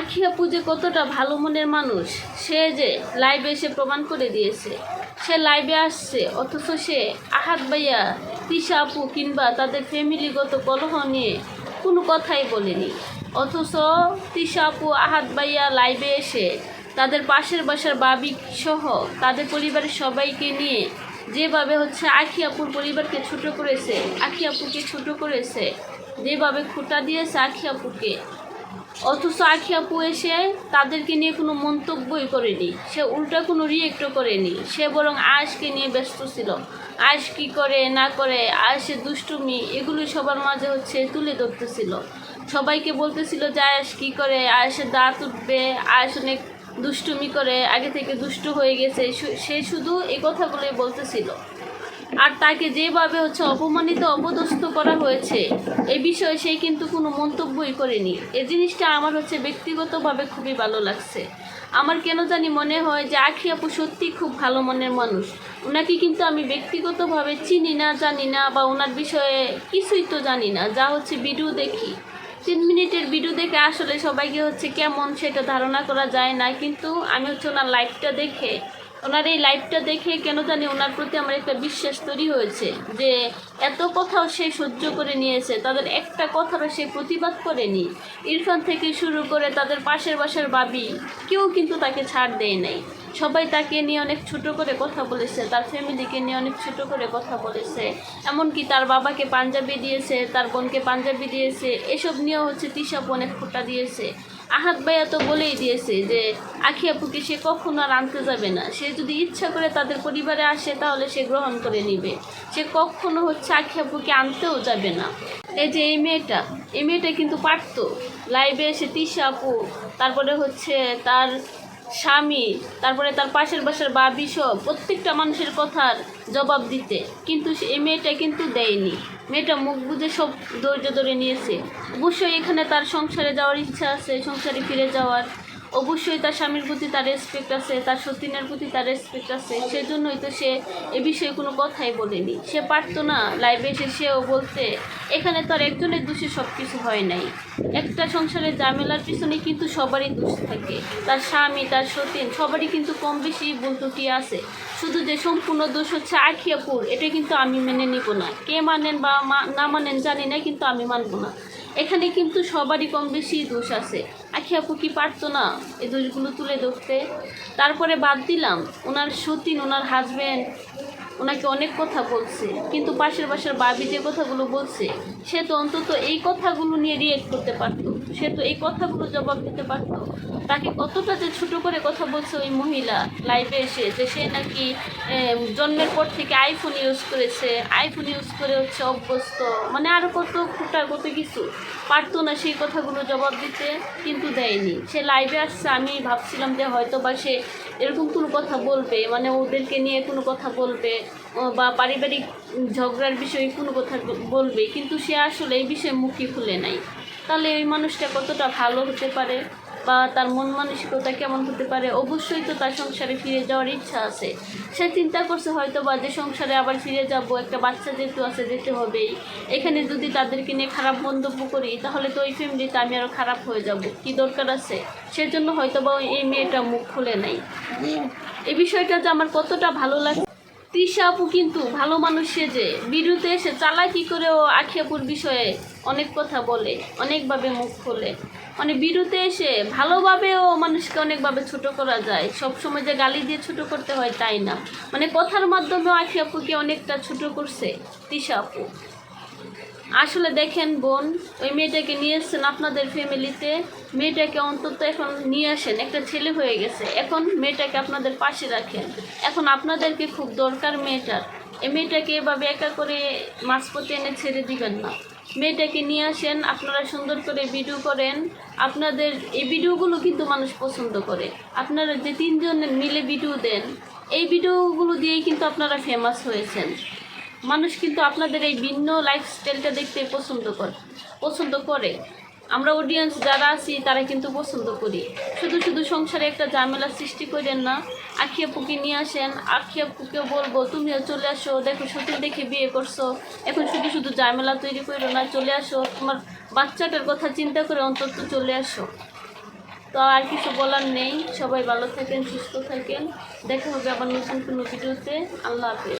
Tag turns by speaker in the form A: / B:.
A: আখি আপু কতটা ভালো মনের মানুষ। সে যে লাইভে এসে প্রমাণ করে দিয়েছে। সে লাইভে আসছে, অথচ সে আহাত ভাইয়া, তিশা আপু কিংবা তাদের ফ্যামিলিগত কলহ নিয়ে কোনো কথাই বলেনি। অথচ তিশা আপু, আহাত ভাইয়া লাইভে এসে তাদের পাশের বাসার বাবি সহ তাদের পরিবারের সবাইকে নিয়ে যেভাবে হচ্ছে আখি আপুর পরিবারকে ছোট করেছে আখি আপুকে ছোট করেছে, যেভাবে খুঁটা দিয়েছে আখি আপুকে অথচ আখি আপু এসে তাদেরকে নিয়ে কোনো মন্তব্যই করেনি। সে উল্টা কোনো রিয়েক্টও করেনি। সে বরং আয়েশকে নিয়ে ব্যস্ত ছিল। আয়েশ কী করে, না করে আয়েসের দুষ্টুমি এগুলো সবার মাঝে হচ্ছে তুলে ধরতেছিল। সবাইকে বলতেছিল যে আয়েশ কী করে আয়েসের দাঁত উঠবে আয়েস অনেক দুষ্টুমি করে, আগে থেকে দুষ্ট হয়ে গেছে। সে শুধু এই কথাগুলোই বলতেছিল। আর তাকে যেভাবে হচ্ছে অপমানিত, অপদস্থ করা হয়েছে, এ বিষয়ে সে কিন্তু কোনো মন্তব্যই করেনি। এ জিনিসটা আমার হচ্ছে ব্যক্তিগতভাবে খুবই ভালো লাগছে। আমার কেন জানি মনে হয় যে আখি আপু সত্যি খুব ভালো মনের মানুষ। ওনাকে কিন্তু আমি ব্যক্তিগতভাবে চিনি না, জানি না বা ওনার বিষয়ে কিছুই তো জানি না। যা হচ্ছে ভিডিও দেখি। তিন মিনিটের ভিডিও দেখে আসলে সবাইকে হচ্ছে কেমন সেটা ধারণা করা যায় না। কিন্তু আমি হচ্ছে ওনার লাইফটা দেখে ওনার এই লাইফটা দেখে কেন জানি ওনার প্রতি আমার একটা বিশ্বাস তৈরি হয়েছে যে এত কথাও সে সহ্য করে নিয়েছে, তাদের একটা কথারও সে প্রতিবাদ করেনি। ইরফান থেকে শুরু করে তাদের পাশের বাসার বাবি কেউ কিন্তু তাকে ছাড় দেয় নাই। সবাই তাকে নিয়ে অনেক ছোট করে কথা বলেছে, তার ফ্যামিলিকে নিয়ে অনেক ছোট করে কথা বলেছে। এমনকি তার বাবাকে পাঞ্জাবি দিয়েছে, তার বোনকে পাঞ্জাবি দিয়েছে, এসব নিয়েও হচ্ছে তিশাপ অনেক ফোটা দিয়েছে। আহাত ভাইয়া তো বলেই দিয়েছে যে, আখি আপুকে সে কখনো আর আনতে যাবে না। সে যদি ইচ্ছা করে তাদের পরিবারে আসে, তাহলে সে গ্রহণ করে নিবে। সে কখনো হচ্ছে আখি আপুকে আনতেও যাবে না। এই যে এই মেয়েটা এই মেয়েটা কিন্তু পারতো। লাইভে এসে তিশা আপু, তারপরে হচ্ছে তার স্বামী, তারপরে তার পাশের বাসার বাবি সব, প্রত্যেকটা মানুষের কথার জবাব দিতে। কিন্তু সে- এই মেয়েটা কিন্তু দেয়নি। মেয়েটা মুখ বুঝে সব ধৈর্য ধরে নিয়েছে। অবশ্যই এখানে তার সংসারে যাওয়ার ইচ্ছা আছে, সংসারে ফিরে যাওয়ার। অবশ্যই তার স্বামীর প্রতি তার রেসপেক্ট আছে, তার সতীনের প্রতি তার রেসপেক্ট আছে। সেজন্যই তো সে এ বিষয়ে কোনো কথাই বলেনি। সে পারতো না লাইভে এসে সেও বলতে, এখানে তো আর একজনের দোষে সব কিছু হয় নাই। একটা সংসারের ঝামেলার পিছনে কিন্তু সবারই দোষ থাকে। তার স্বামী, তার সতীন, সবারই কিন্তু কম বেশি ত্রুটি আছে। শুধু যে সম্পূর্ণ দোষ হচ্ছে আখিয়াপুর এটা কিন্তু আমি মেনে নিব না। কে মানেন বা না মানেন জানি না, কিন্তু আমি মানব না। এখানে কিন্তু সবারই কম বেশি দোষ আছে। আখি আপু কি পারতো না এ দোষগুলো তুলে ধরতে? তারপরে বাদ দিলাম, ওনার সতীন, ওনার হাজব্যান্ড ওনাকে অনেক কথা বলছে, কিন্তু পাশের পাশের বাবি যে কথাগুলো বলছে, সে তো অন্তত এই কথাগুলো নিয়ে রিয়েক্ট করতে পারতো। সে তো এই কথাগুলো জবাব দিতে পারতো। তাকে কতটা যে ছোট করে কথা বলছে ওই মহিলা লাইভে এসে যে সে নাকি জন্মের পর থেকে আইফোন ইউজ করেছে। আইফোন ইউজ করে হচ্ছে অভ্যস্ত। মানে আরও কত ফুটা কত কিছু। পারতো না সেই কথাগুলো জবাব দিতে, কিন্তু দেয়নি। সে লাইভে আসছে, আমি ভাবছিলাম যে হয়তো বা সে এরকম কোনো কথা বলবে মানে ওদেরকে নিয়ে কোনো কথা বলবে বা পারিবারিক ঝগড়ার বিষয়ে কোনো কথা বলবে, কিন্তু সে আসলে এই বিষয়ে মুখই খুলে নাই। তাহলে ওই মানুষটা কতটা ভালো হতে পারে? বা তার মন মানসিকতা কেমন হতে পারে? অবশ্যই তো তার সংসারে ফিরে যাওয়ার ইচ্ছা আছে। সে চিন্তা করছে হয়তো বা যে সংসারে আবার ফিরে যাব একটা বাচ্চা যেহেতু আছে যেতে হবেই। এখানে যদি তাদেরকে নিয়ে খারাপ মন্তব্য করি তাহলে তো ওই ফ্যামিলিতে আমি আরও খারাপ হয়ে যাব। কি দরকার আছে? সেজন্য হয়তো বা এই মেয়েটা মুখ খুলে নাই। এই বিষয়টা যে আমার কতটা ভালো লাগে তৃষা আপু কিন্তু ভালো মানুষ সেজে বিরুতে এসে চালাকি করেও আখিয়াপুর বিষয়ে অনেক কথা বলে, অনেকভাবে মুখ খোলে। মানে বিরুতে এসে ভালোভাবেও মানুষকে অনেকভাবে ছোট করা যায়। সব সময় যে গালি দিয়ে ছোট করতে হয় তাই না। মানে কথার মাধ্যমেও আখিয়াপুকে অনেকটা ছোট করছে তৃষা আপু। আসলে দেখেন বোন ওই মেয়েটাকে নিয়ে এসছেন আপনাদের ফ্যামিলিতে। মেয়েটাকে অন্তত এখন নিয়ে আসেন, একটা ছেলে হয়ে গেছে। এখন মেয়েটাকে আপনাদের পাশে রাখেন। এখন আপনাদেরকে খুব দরকার মেয়েটার। এই মেয়েটাকে এভাবে একা করে মাঝপথে এনে ছেড়ে দিবেন না। মেয়েটাকে নিয়ে আসেন, আপনারা সুন্দর করে ভিডিও করেন। আপনাদের এই ভিডিওগুলো কিন্তু মানুষ পছন্দ করে। আপনারা যে তিনজন মিলে ভিডিও দেন, এই ভিডিওগুলো দিয়েই কিন্তু আপনারা ফেমাস হয়েছেন। মানুষ কিন্তু আপনাদের এই ভিন্ন লাইফস্টাইলটা দেখতে পছন্দ করে পছন্দ করে। আমরা অডিয়েন্স যারা আছি, তারা কিন্তু পছন্দ করি। শুধু শুধু সংসারে একটা ঝামেলা সৃষ্টি করেন না। আখিয়া পুকে নিয়ে আসেন আখিয়া পুকে বলব, তুমিও চলে আসো, দেখো সত্যি দেখে বিয়ে করছ। এখন শুধু শুধু ঝামেলা তৈরি করো না, চলে আসো। তোমার বাচ্চাটার কথা চিন্তা করে অন্তত চলে আসো। তো আর কিছু বলার নেই। সবাই ভালো থাকেন, সুস্থ থাকেন। দেখা হবে আবার নতুন কোনো ভিডিওতে। আল্লাহ হাফেজ।